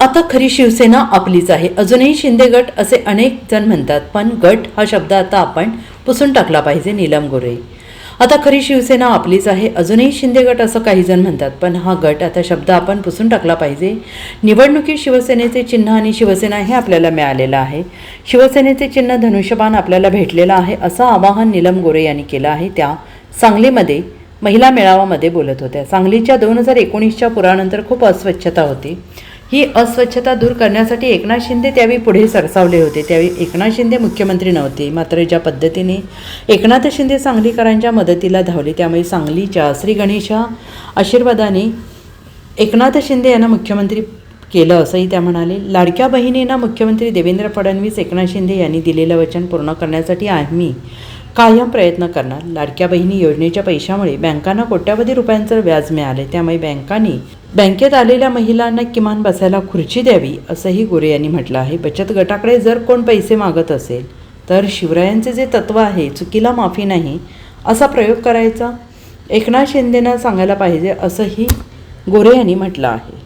आता खरी शिवसेना आपलीच आहे. अजूनही शिंदे गट असे अनेक जण म्हणतात पण गट हा शब्द आता आपण पुसून टाकला पाहिजे नीलम गोरे आता खरी शिवसेना आपलीच आहे. अजूनही शिंदे गट असं काही जण म्हणतात पण हा गट आता शब्द आपण पुसून टाकला पाहिजे. निवडणुकीत शिवसेनेचे चिन्ह आणि शिवसेना हे आपल्याला मिळालेलं आहे. शिवसेनेचे चिन्ह धनुष्यबाण आपल्याला भेटलेलं आहे असं आवाहन नीलम गोरे यांनी केलं आहे. त्या सांगलीमध्ये महिला मेळावामध्ये बोलत होत्या. सांगलीच्या दोन हजार एकोणीसच्या पुरानंतर खूप अस्वच्छता होती. ही अस्वच्छता दूर करण्यासाठी एकनाथ शिंदे त्यावेळी पुढे सरसावले होते. त्यावेळी एकनाथ शिंदे मुख्यमंत्री नव्हते. मात्र ज्या पद्धतीने एकनाथ शिंदे सांगलीकरांच्या मदतीला धावले त्यामुळे सांगलीच्या श्री गणेशा आशीर्वादाने एकनाथ शिंदे यांना मुख्यमंत्री केलं असंही त्या म्हणाले. लाडक्या बहिणींना मुख्यमंत्री देवेंद्र फडणवीस एकनाथ शिंदे यांनी दिलेलं वचन पूर्ण करण्यासाठी आम्ही कायम प्रयत्न करणार. लाडक्या बहिणी योजनेच्या पैशामुळे बँकांना कोट्यावधी रुपयांचं व्याज मिळाले. त्यामुळे बँकांनी बँकेत आलेल्या महिलांना किमान बसायला खुर्ची द्यावी असंही गोरे यांनी म्हटलं आहे. बचत गटाकडे जर कोण पैसे मागत असेल तर शिवरायांचे जे तत्व आहे चुकीला माफी नाही असा प्रयोग करायचा? एकनाथ शिंदेना सांगायला पाहिजे असंही गोरे यांनी म्हटलं आहे.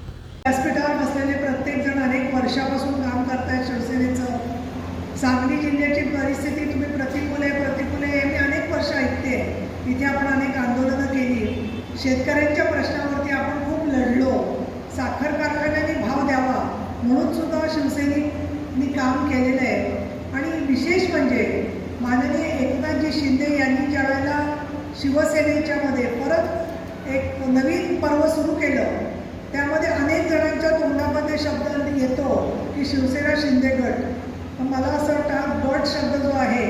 व्यासपीठावर बसलेले प्रत्येक जण अनेक वर्षापासून काम करतायत शिवसेनेचं. सांगली जिल्ह्याची परिस्थिती तुम्ही प्रतिकूल आहे प्रतिकूल आहे हे मी अनेक वर्ष ऐकते इथे आपण अनेक आंदोलनं केली. शेतकऱ्यांच्या म्हणून काम केलेलं आहे. आणि विशेष म्हणजे माननीय एकनाथजी शिंदे यांनी ज्या वेळेला शिवसेनेच्या मध्ये परत एक नवीन पर्व सुरू केलं त्यामध्ये अनेक जणांच्या तोंडामध्ये शब्द येतो की शिवसेना शिंदे गट पण मला असं वाटतं हा गट शब्द जो आहे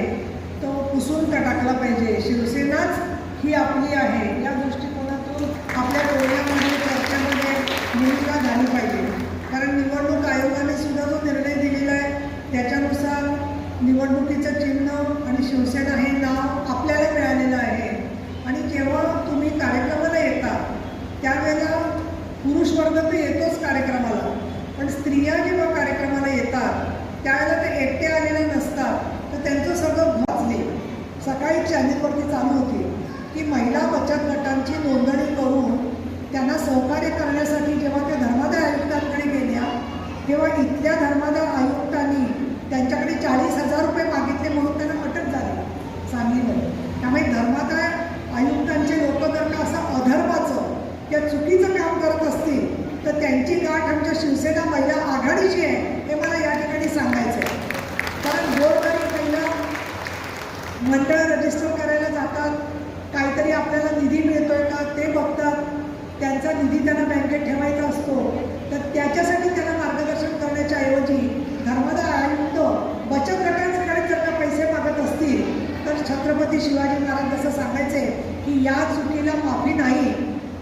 तो पुसून का टाकला पाहिजे शिवसेनाच ही आपली आहे या दृष्टिकोनातून आपल्या बोलण्यामध्ये चर्चेमध्ये भूमिका झाली पाहिजे कारण निवडणूक आयोगाने सुद्धा जो निर्णय दिलेला आहे त्याच्यानुसार निवडणुकीचं चिन्ह आणि शिवसेना हे नाव आपल्याला मिळालेलं आहे आणि जेव्हा तुम्ही कार्यक्रमाला येता त्यावेळेला पुरुष वर्ग तर येतोच कार्यक्रमाला. पण स्त्रिया जेव्हा कार्यक्रमाला येतात त्यावेळेला ते एकटे आलेले नसतात. तर त्यांचं सगळं भाजले. सकाळी चॅनेलवरती चालू होती की महिला बचत गटांची नोंदणी करून त्यांना सहकार्य करण्यासाठी जेव्हा त्या धर्मादाय आयुक्तांकडे गेल्या तेव्हा इथल्या धर्मादाय आयुक्तांनी त्यांच्याकडे चाळीस हजार रुपये मागितले म्हणून त्यांना अटक झाली. सांगलीमध्ये त्यामुळे धर्मादाय आयुक्तांचे लोक जर का असं अधर्माचं किंवा चुकीचं काम करत असतील तर त्यांची गाठ आमच्या शिवसेना महिला आघाडीची आहे हे मला या ठिकाणी सांगायचं आहे कारण गोरगरीब महिला मंडळ रजिस्टर करायला जातात काहीतरी आपल्याला निधी मिळतोय का ते बघतात. त्यांचा निधी त्यांना बँकेत ठेवायचा असतो. तर त्याच्यासाठी त्यांना मार्गदर्शन करण्याच्या ऐवजी धर्मदाय आयुक्त बचत गटांकडे जर का पैसे मागत असतील तर छत्रपती शिवाजी महाराज जसं सांगायचे की या चुकीला माफी नाही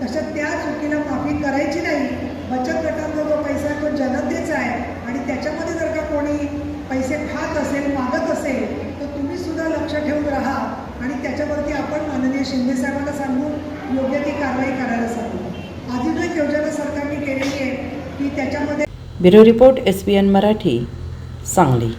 तशा त्या चुकीला माफी करायची नाही. बचत गटांचा जो पैसा आहे तो जनतेचा आहे. आणि त्याच्यामध्ये जर का कोणी पैसे खात असेल मागत असेल तर तुम्ही सुद्धा लक्ष ठेवून राहा. आणि त्याच्यावरती आपण माननीय शिंदे साहेबांना सांगून योग्य ती कारवाई करायला सांगू. अजून एक योजना सरकारने केलेली आहे की त्याच्यामध्ये bureau report S P N Marathi Sangli.